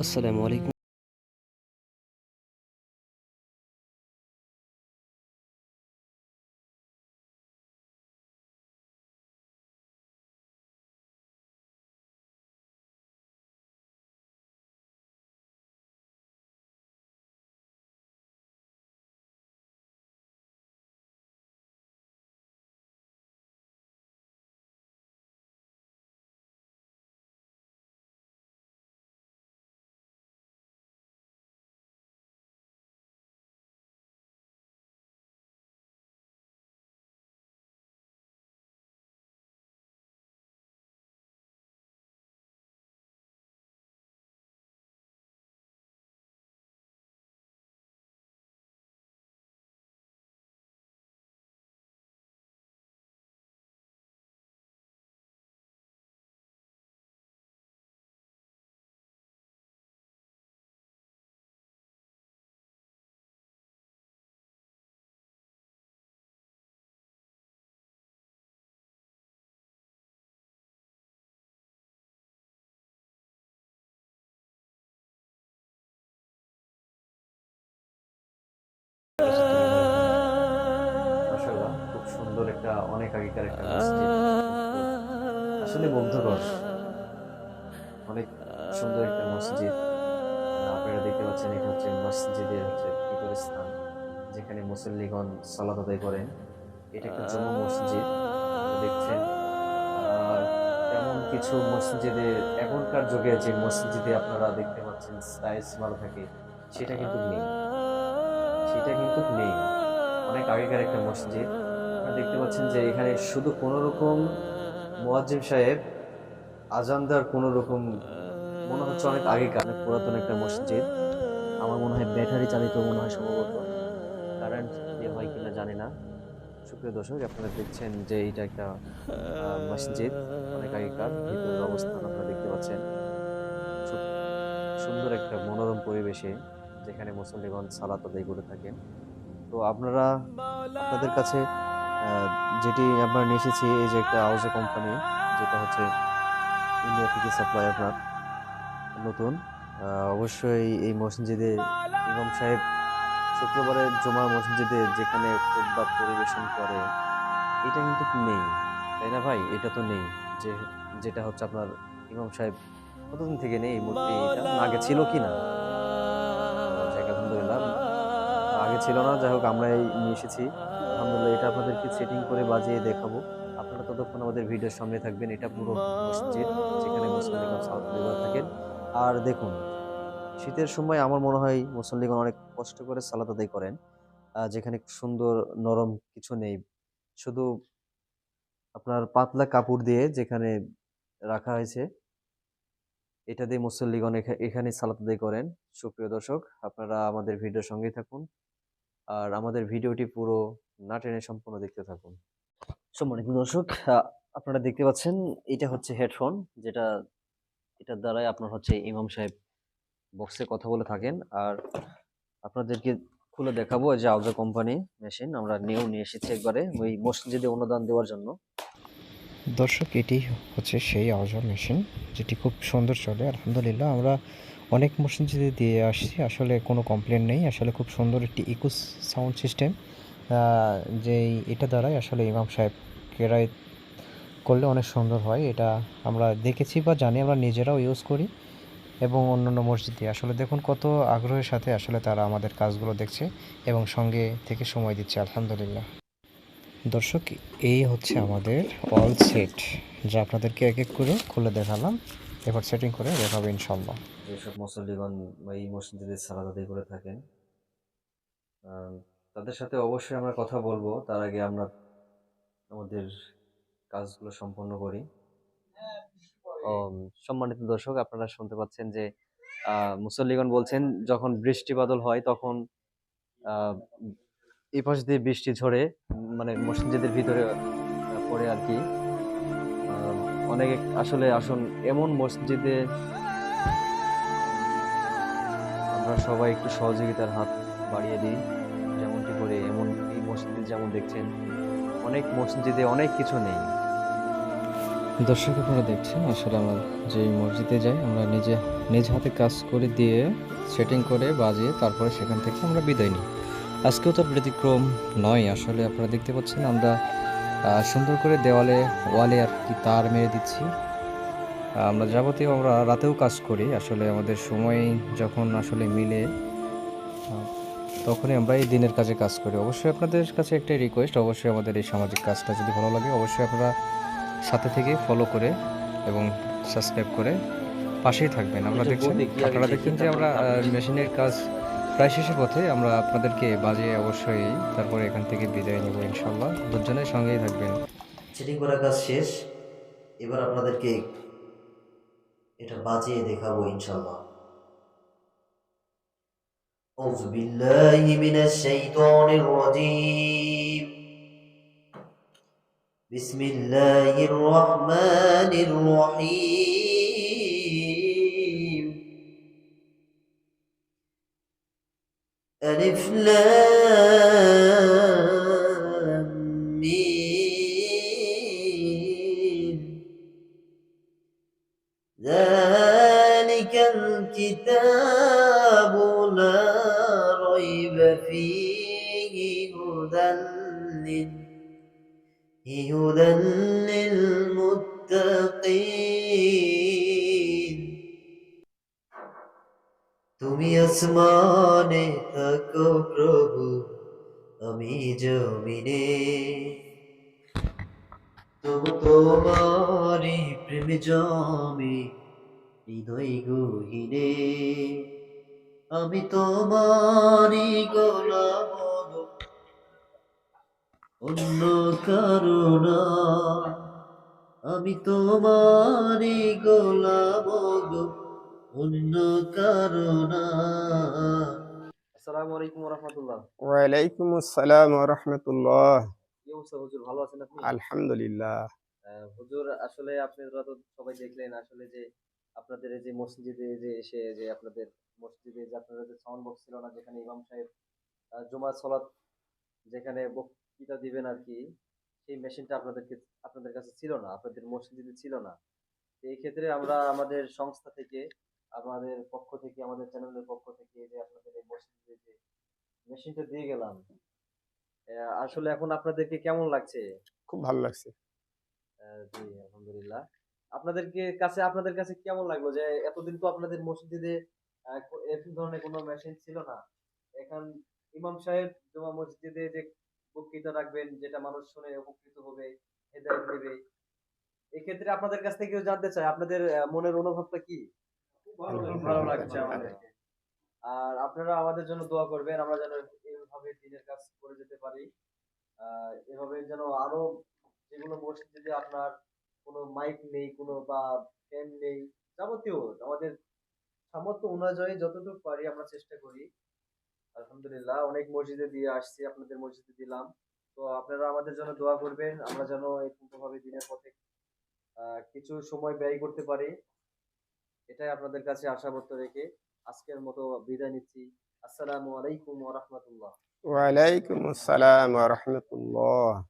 আসসালামু আলাইকুম। একটা অনেক আগেকার একটা মসজিদ আসলে মুগ্ধকর অনেক সুন্দর একটা মসজিদ। আপনারা দেখতে পাচ্ছেন এটা হচ্ছে মসজিদের হচ্ছে ভিতরের স্থান যেখানে মুসল্লিগণ সালাত আদায় করেন। এটা একটা জমা মসজিদ দেখছেন। তেমন কিছু মসজিদে এখনকার যুগে যে মসজিদে আপনারা দেখতে পাচ্ছেন টাইলস মারা থাকে সেটা কিন্তু নেই। সেটা কিন্তু নেই। অনেক আগেকার একটা মসজিদ। দেখতে পাচ্ছেন যে এখানে শুধু কোনো রকম মোয়াজ্জিম সাহেব আজান দেওয়ার কোনো রকম মনে হচ্ছে অনেক আগেকার পুরাতন একটা মসজিদ। আমার মনে হয় ব্যাটারি চালিত মনে হয় সম্ভবত। কারেন্ট দিয়ে হয় কিনা জানি না। সুপ্রিয় দর্শক, আপনারা দেখছেন যে এটা একটা মসজিদ, অনেক আগেকার ভিতরের অবস্থান আপনারা দেখতে পাচ্ছেন। সুন্দর একটা মনোরম পরিবেশে যেখানে মুসল্লিগণ সালাত আদায় করে থাকেন। তো আপনারা, আপনাদের কাছে যেটি আমরা নিয়ে এসেছি এই যে একটা আউজে কোম্পানি যেটা হচ্ছে ইন্ডিয়া থেকে সাপ্লাই আপনার নতুন। অবশ্যই এই মসজিদে ইমাম সাহেব শুক্রবারের জুমার মসজিদে যেখানে খুতবা পরিবেশন করে, এটা কিন্তু নেই। তাই না ভাই? এটা তো নেই। যে, যেটা হচ্ছে আপনার ইমাম সাহেব কতদিন থেকে নেই মূর্তি? এটা আগে ছিল কি না? আলহামদুলিল্লাহ। আগে ছিল না, যাই হোক আমরা এই নিয়ে এসেছি। আলহামদুলিল্লাহ, এটা আপনাদেরকে সেটিং করে বাজিয়ে দেখাবো। আপনারা ততক্ষণ আমাদের ভিডিওর সামনে থাকবেন, এটা পুরো মসজিদ, যেখানে মুসল্লিগণ আদায় করে থাকেন। আর দেখুন, শীতের সময় আমার মনে হয় মুসল্লিগণ অনেক কষ্ট করে সালাত আদায় করেন। যেখানে সুন্দর নরম কিছু নেই। শুধু আপনার পাতলা কাপড় দিয়ে যেখানে রাখা হয়েছে, এটা দিয়ে মুসল্লিগণ এখা- এখানে সালাত আদায় করেন। সুপ্রিয় দর্শক, আপনারা আমাদের ভিডিওর সঙ্গেই থাকুন। আর আমাদের ভিডিওটি পুরো না টেনে সম্পূর্ণ দেখতে থাকুন। সম্মানিত দর্শক আপনারা দেখতে পাচ্ছেন, এটা হচ্ছে হেডফোন, যেটা, এটার দ্বারাই আপনার হচ্ছে ইমাম সাহেব বক্সে কথা বলে থাকেন। আর আপনাদেরকে খুলে দেখাবো যে আউজা কোম্পানি মেশিন, আমরা নিয়েও নিয়ে এসেছি একবারে ওই মসজিদে অনুদান দেওয়ার জন্য। দর্শক, এটি হচ্ছে সেই আওয়াজ মেশিন, যেটি খুব সুন্দর চলে। আলহামদুলিল্লাহ, আমরা অনেক মসজিদে দিয়ে আসছি। আসলে কোনো কমপ্লেন নেই। আসলে খুব সুন্দর একটি ইকুস সাউন্ড সিস্টেম যে এটা দ্বারাই আসলে ইমাম সাহেব কেরাই করলে অনেক সুন্দর হয়। এটা আমরা দেখেছি বা জানি, আমরা নিজেরাও ইউজ করি এবং অন্যান্য মসজিদে। আসলে দেখুন কত আগ্রহের সাথে আসলে তারা আমাদের কাজগুলো দেখছে এবং সঙ্গে থেকে সময় দিচ্ছে, আলহামদুলিল্লাহ। দর্শক, এই হচ্ছে আমাদের অল সেট যা আপনাদেরকে এক এক করে খুলে দেখালাম। এবার সেটিং করে দেখাবো ইনশাল্লাহ যেসব মুসল্লিগণ এই মসজিদে আদায় করে থাকেন তাদের সাথে অবশ্যই আমরা কথা বলব। তার আগে আমরা আমাদের কাজগুলো সম্পন্ন করি। ও সম্মানিত দর্শক আপনারা শুনতে পাচ্ছেন যে মুসল্লিগণ বলছেন যখন বৃষ্টি বাদল হয় তখন এই পাশ দিয়ে বৃষ্টি ঝরে মানে মসজিদের ভিতরে পড়ে আর কি। অনেকে আসলে আসুন এমন মসজিদে আমরা সবাই একটু সহযোগিতার হাত বাড়িয়ে দিই। যেমন দেখছেন, অনেক মসজিদে অনেক কিছু নেই। দর্শক আপনারা দেখছেন, আসলে আমরা যে মসজিদে যাই, আমরা নিজে নিজ হাতে কাজ করে দিয়ে সেটিং করে বাজিয়ে তারপরে সেখান থেকে আমরা বিদায় নিই। আজকেও তার ব্যতিক্রম নয়, আসলে আপনারা দেখতে পাচ্ছেন আমরা সুন্দর করে দেওয়ালে, ওয়ালে আর কি তার মেরে দিচ্ছি। আমরা যাবতীয় আমরা রাতেও কাজ করি, আসলে আমাদের সময় যখন আসলে মিলে তখনই আমরা এই দিনের কাজে কাজ করি। অবশ্যই আপনাদের কাছে একটাই রিকোয়েস্ট অবশ্যই আমাদের এই সামাজিক কাজটা যদি ভালো লাগে অবশ্যই আপনারা সাথে থেকে ফলো করে এবং সাবস্ক্রাইব করে পাশেই থাকবেন। আমরা দেখছেন বলতে আপনারা দেখছেন যে আমরা মেশিনের কাজ প্রায় শেষের পথে আমরা আপনাদেরকে বাজিয়ে অবশ্যই তারপরে এখান থেকে বিদায় নেব ইনশাল্লাহ দুজনের সঙ্গেই থাকবেন। সেটিং করা কাজ শেষ। এবার আপনাদেরকে এটা বাজিয়ে দেখাবো ইনশাল্লাহ أعوذ بالله من الشيطان الرجيم. بسم الله الرحمن الرحيم. ألف لام ميم. ذلك الكتاب لا ريب فيه هدى لل هدى للمتقين তুমি আসমানে থাকো প্রভু আমি জমিনে তবু তোমারি প্রেম জমে হৃদয় গহিনে আমি তোমারি গোলাম। অন্য কারণা আমি তোমারি গোলাম অন্য কারণা আসসালামু আলাইকুম রহমতুল্লাহ ওয়ালাইকুম আসসালাম রহমতুল্লাহ কি অবস্থা হুজুর? ভালো আছেন আপনি? আলহামদুলিল্লাহ। আহ, হুজুর আসলে আপনারা তো সবাই দেখলেন আসলে যে আপনাদের এই যে মসজিদে যে এসে যে আপনাদের মসজিদে যে আপনাদের যে সাউন্ড বক্স ছিল না যেখানে ইমাম সাহেব আহ, জুমার সলাৎ যেখানে বক্তৃতা দিবেন আর কি সেই মেশিনটা আপনাদেরকে আপনাদের কাছে ছিল না আপনাদের মসজিদে ছিল না। এই ক্ষেত্রে আমরা আমাদের সংস্থা থেকে আমাদের পক্ষ থেকে আমাদের চ্যানেলের পক্ষ থেকে যে আপনাদের এই মসজিদে যে মেশিনটা দিয়ে গেলাম আসলে এখন আপনাদেরকে কেমন লাগছে? খুব ভালো লাগছে। জি আলহামদুলিল্লাহ। আপনাদেরকে কাছে আপনাদের কাছে কেমন লাগল? যে এতদিন তো আপনাদের মসজিদে এরকম ধরনের কোনো মেশিন ছিল না। এখন ইমাম সাহেব জমা মসজিদে যে বক্তৃতা রাখবেন যেটা মানুষ শুনে উপকৃত হবে হেদায়েত দেবে এক্ষেত্রে আপনাদের কাছ থেকেও জানতে চাই আপনাদের মনের অনুভবটা কি? ভালো লাগছে। আমাদেরকে। আর আপনারা আমাদের জন্য দোয়া করবেন আমরা যেন এইভাবে দিনের কাজ করে যেতে পারি। আহ, এভাবে যেন আরও যেগুলো মসজিদে আপনার কোনো মাইক নেই কোনো বা ফ্যান নেই যাবতীয় আমাদের সামর্থ্য অনুযায়ী যতটুকু পারি আমরা চেষ্টা করি। আলহামদুলিল্লাহ, অনেক মসজিদে দিয়ে আসছি, আপনাদের মসজিদে দিলাম। তো আপনারা আমাদের জন্য দোয়া করবেন, আমরা যেন এরকম ভাবে দিনের পথে কিছু সময় ব্যয় করতে পারি। এটাই আপনাদের কাছে আশাবর্ত রেখে আজকের মতো বিদায় নিচ্ছি। আসসালামু আলাইকুম ওয়া রাহমাতুল্লাহ। ওয়ালাইকুম আসসালাম রহমতুল্লাহ।